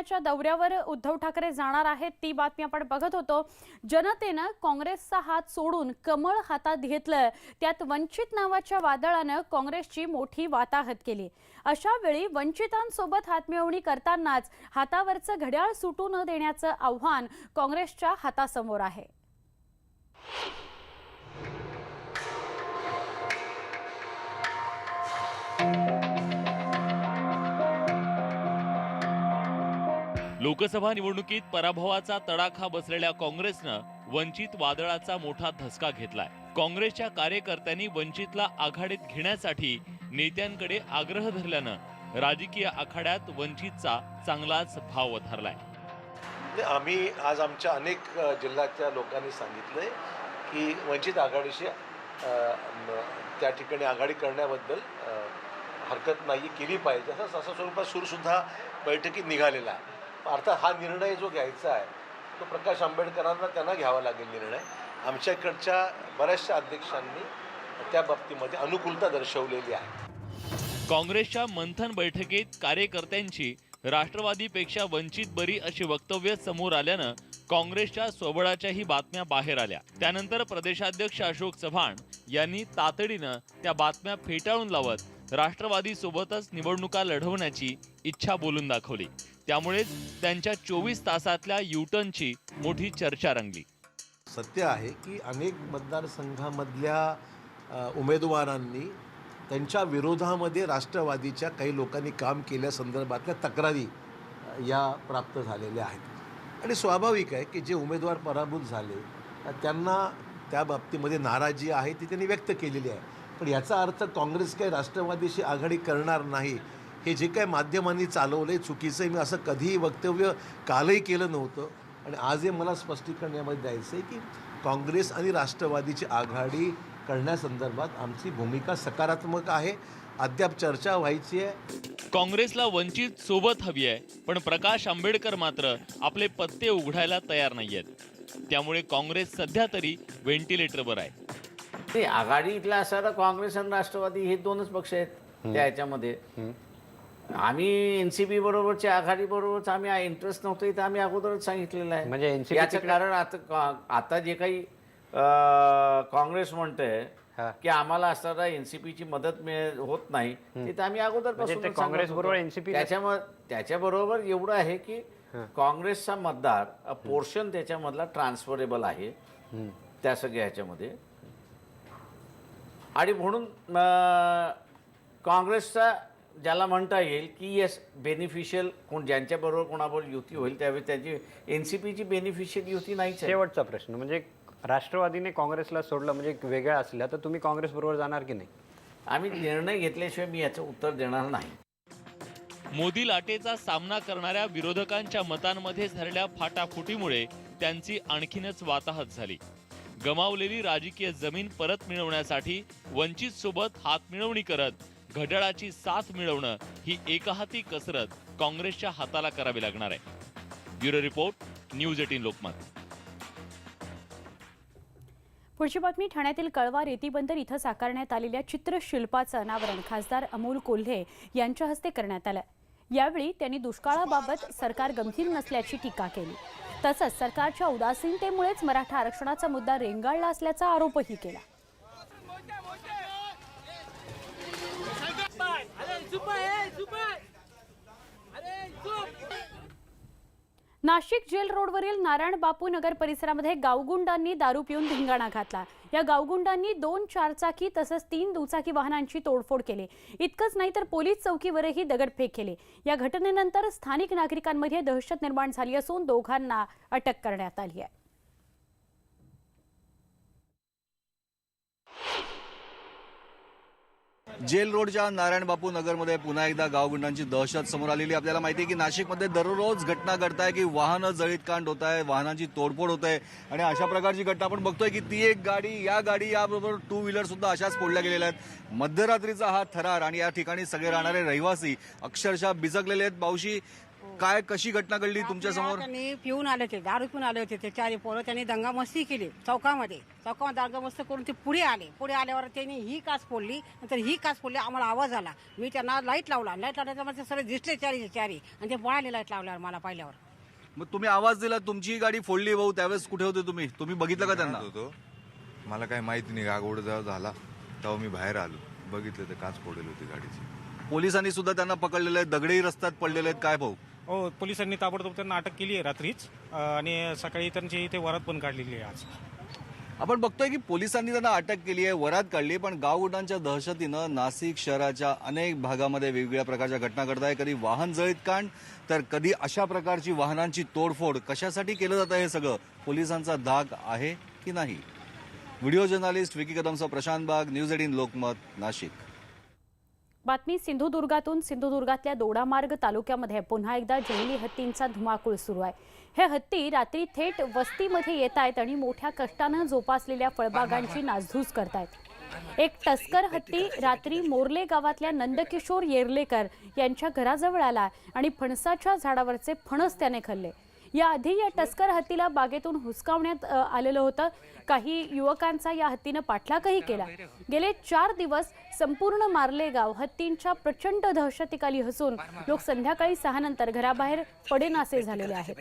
पुण्याच्या दौऱ्यावर उद्धव ठाकरे जाणार आहेत ती बातमी आपण बघत होतो. जनतेनं काँग्रेसचा हात सोडून कमळ हातात घेतलं त्यात वंचित नावाच्या वादळानं काँग्रेसची मोठी वाताहत केली. अशा वेळी वंचितांसोबत हातमिळवणी करतानाच हातावरचं घड्याळ सुटू न देण्याचं आव्हान काँग्रेसच्या हातासमोर आहे. लोकसभा निवडणुकीत पराभवाचा तडाखा बसलेल्या काँग्रेसनं वंचित वादळाचा मोठा धसका घेतलाय. काँग्रेसच्या कार्यकर्त्यांनी वंचितला आघाडीत घेण्यासाठी नेत्यांकडे आग्रह धरल्यानं राजकीय आखाड्यात वंचितचा चांगलाच भाव वधारलाय. म्हणजे आम्ही आज आमच्या अनेक जिल्ह्यातल्या जिल्ह्याच्या लोकांनी सांगितलंय की वंचित आघाडीशी त्या ठिकाणी आघाडी करण्याबद्दल हरकत नाही केली पाहिजे. असं असं स्वरूपात सूरसुद्धा बैठकीत निघालेला आहे. अर्थात हा निर्णय जो घ्यायचा आहे तो प्रकाश आंबेडकरांना त्यांना घ्यावा लागेल निर्णय. आमच्याकडच्या बऱ्याचशा अध्यक्षांनी त्या बाबतीमध्ये अनुकूलता दर्शवलेली आहे. काँग्रेसच्या मंथन बैठकीत कार्यकर्त्यांची राष्ट्रवादीपेक्षा वंचित बरी अशी वक्तव्य समोर आल्यानं काँग्रेसच्या स्वबळाच्याही बातम्या बाहेर आल्या. त्यानंतर प्रदेशाध्यक्ष अशोक चव्हाण यांनी तातडीनं त्या बातम्या फेटाळून लावत राष्ट्रवादी सोबतच निवडणुका लढवण्याची इच्छा बोलून दाखवली. त्यामुळेच त्यांच्या चोवीस तासातल्या युटर्नची मोठी चर्चा रंगली. सत्य आहे की अनेक मतदारसंघामधल्या उमेदवारांनी त्यांच्या विरोधामध्ये राष्ट्रवादीच्या काही लोकांनी काम केल्यासंदर्भातल्या तक्रारी या प्राप्त झालेल्या आहेत. आणि स्वाभाविक आहे की जे उमेदवार पराभूत झाले त्यांना त्या बाबतीमध्ये नाराजी आहे ती त्यांनी व्यक्त केलेली आहे. पण याचा अर्थ काँग्रेस काही राष्ट्रवादीशी आघाडी करणार नाही हे जे काय माध्यमांनी चालवलं आहे चुकीचं आहे. मी असं कधीही वक्तव्य कालही केलं नव्हतं. आणि आजही मला स्पष्टीकरण यामध्ये द्यायचं आहे की काँग्रेस आणि राष्ट्रवादीची आघाडी करण्यासंदर्भात आमची भूमिका सकारात्मक आहे. अद्याप चर्चा व्हायची आहे. काँग्रेसला वंचित सोबत हवी आहे पण प्रकाश आंबेडकर मात्र आपले पत्ते उघडायला तयार नाहीयेत. त्यामुळे काँग्रेस सध्या तरी व्हेंटिलेटरवर आहे. ते आघाडीतला असणारा काँग्रेस आणि राष्ट्रवादी हे दोनच पक्ष आहेत त्या ह्याच्यामध्ये आम्ही एन सी पी बरोबरच्या आघाडी बरोबरच आम्ही इंटरेस्ट नव्हतो इथं आम्ही अगोदरच सांगितलेलं आहे. म्हणजे NCP याचं तिकडे- कारण आता आता जे काही काँग्रेस म्हणतंय हा. की आम्हाला असणारा एनसीपीची मदत मिळ होत नाही तिथं आम्ही अगोदरपासून म्हणजे ते काँग्रेसबरोबर NCP त्याच्यामुळे त्याच्याबरोबर एवढं आहे की काँग्रेसचा मतदार पोर्शन त्याच्यामधला ट्रान्सफरेबल आहे. त्या सगळ्या ह्याच्यामध्ये. आणि म्हणून काँग्रेसचा ज्याला म्हणता येईल की येस बेनिफिशियल कोण ज्यांच्याबरोबर कोणाबरोबर युती होईल त्यावेळी त्याची एन सी पीची बेनिफिशियल युती नाहीच आहे. शेवटचा प्रश्न म्हणजे राष्ट्रवादीने काँग्रेसला सोडलं म्हणजे एक वेगळा असल्या तर तुम्ही काँग्रेस बरोबर जाणार की नाही? आम्ही निर्णय घेतल्याशिवाय मी याचं उत्तर देणार नाही. मोदी लाटेचा सामना करणाऱ्या विरोधकांच्या मतांमध्ये झालेल्या फाटाफुटीमुळे त्यांची आणखीनच वाताहत झाली. गमावलेली राजकीय जमीन परत मिळवण्यासाठी वंचित सोबत हात मिळवणी करत घड्याळाची साथ मिळवणं ही एकहाती कसरत काँग्रेसच्या हाताला करावी लागणार आहे. Bureau report news eighteen Lokmat. पुढची बातमी ठाण्यातील कळवा रेतीबंदर इथं साकारण्यात आलेल्या चित्रशिल्पाचं अनावरण. खासदार अमोल कोल्हे यांच्या हस्ते करण्यात आलं. यावेळी त्यांनी दुष्काळाबाबत सरकार गंभीर नसल्याची टीका केली. तसंच सरकारच्या उदासीनतेमुळेच मराठा आरक्षणाचा मुद्दा रेंगाळला असल्याचा आरोपही केला. नाशिक जेल रोडवरील नारायण बापू नगर परिसरामध्ये गावगुंडांनी दारू पिऊन धिंगाणा घातला. या गावगुंडांनी दोन चारचाकी तसंच तीन दुचाकी वाहनांची तोडफोड केली. इतकंच नाही तर पोलीस चौकीवरही दगडफेक केली. या घटनेनंतर स्थानिक नागरिकांमध्ये दहशत निर्माण झाली असून दोघांना अटक करण्यात आली आहे. जेल रोडच्या नारायण बापू नगरमध्ये पुन्हा एकदा गावगुंडांची दहशत समोर आलेली. आपल्याला माहिती आहे की नाशिकमध्ये दररोज घटना घडत आहे की वाहनं जळीत कांड होत आहे वाहनांची तोडफोड होत आहे आणि अशा प्रकारची घटना आपण बघतोय की ती एक गाडी या गाडी याबरोबर टू व्हीलर सुद्धा अशाच फोडल्या गेलेल्या आहेत. मध्यरात्रीचा हा थरार आणि या ठिकाणी सगळे राहणारे रहिवासी अक्षरशः बिजगलेले आहेत. पावशी काय कशी घटना घडली तुमच्यासमोर? त्यांनी पिऊन आले होते दारू पिऊन आले होते ते चारी पोरं त्यांनी दंगामस्ती केली चौकामध्ये. चौकामध्ये दंगामस्ती करून ते पुढे आले. पुढे आल्यावर त्यांनी ही काच फोडली नंतर ही काच फोडली आम्हाला आवाज आला. मी त्यांना लाइट लावला. लाइट लावल्यावर मला ते सगळे दिसले चारी चारी. आणि ते पळाले लाइट लावल्यावर मला पाहिल्यावर. मग तुम्ही आवाज दिला तुमची गाडी फोडली भाऊ त्यावेळेस कुठे होते तुम्ही? तुम्ही बघितलं का त्यांना? होतो. मला काही माहिती नाही आगोड जेव्हा झाला. तेव्हा मी बाहेर आलो. बघितलं तर काच फोडेल होती गाडीची. पोलिसांनी सुद्धा त्यांना पकडलेलं आहे दगडही रस्त्यात पडलेले आहेत. काय भाऊ? हो पोलिसांनी ताबडतोब त्यांना अटक केली आहे रात्रीच. आणि सकाळी त्यांची इथे वरात पण काढलेली आहे आज. आपण बघतोय की पोलिसांनी त्यांना अटक केली आहे वरात काढली पण गावगुटांच्या दहशतीनं नाशिक शहराच्या अनेक भागामध्ये वेगवेगळ्या प्रकारच्या घटना घडत आहे कधी वाहन जळीत कांड तर कधी अशा प्रकारची वाहनांची तोडफोड. कशासाठी केलं जातं हे सगळं पोलिसांचा धाक आहे की नाही? व्हिडिओ जर्नालिस्ट विकी कदमचा प्रशांत बाग न्यूज एटीन लोकमत नाशिक. बातमी सिंधुदुर्गातून सिंधुदुर्गातल्या दोडामार्ग तालुक्यामध्ये पुन्हा एकदा जंगली हत्तींचा धुमाकूळ सुरू आहे. हे हत्ती रात्री थेट वस्तीमध्ये येत आहेत आणि मोठ्या कष्टानं जोपासलेल्या फळबागांची नासधूस करतायत. एक टस्कर हत्ती रात्री मोर्ले गावातल्या नंदकिशोर येर्लेकर यांच्या घराजवळ आला आणि फणसाच्या झाडावरचे फणस त्याने खाल्ले. याआधी या टस्कर हत्तीला बागेतून हुसकावण्यात आलेलं होतं. काही युवकांचा या हत्तीनं पाठलागही केला. गेले चार दिवस संपूर्ण मारलेगाव हत्तींच्या प्रचंड दहशतीखाली हसून लोक संध्याकाळी सहा नंतर घराबाहेर पडेनासे झालेले आहेत.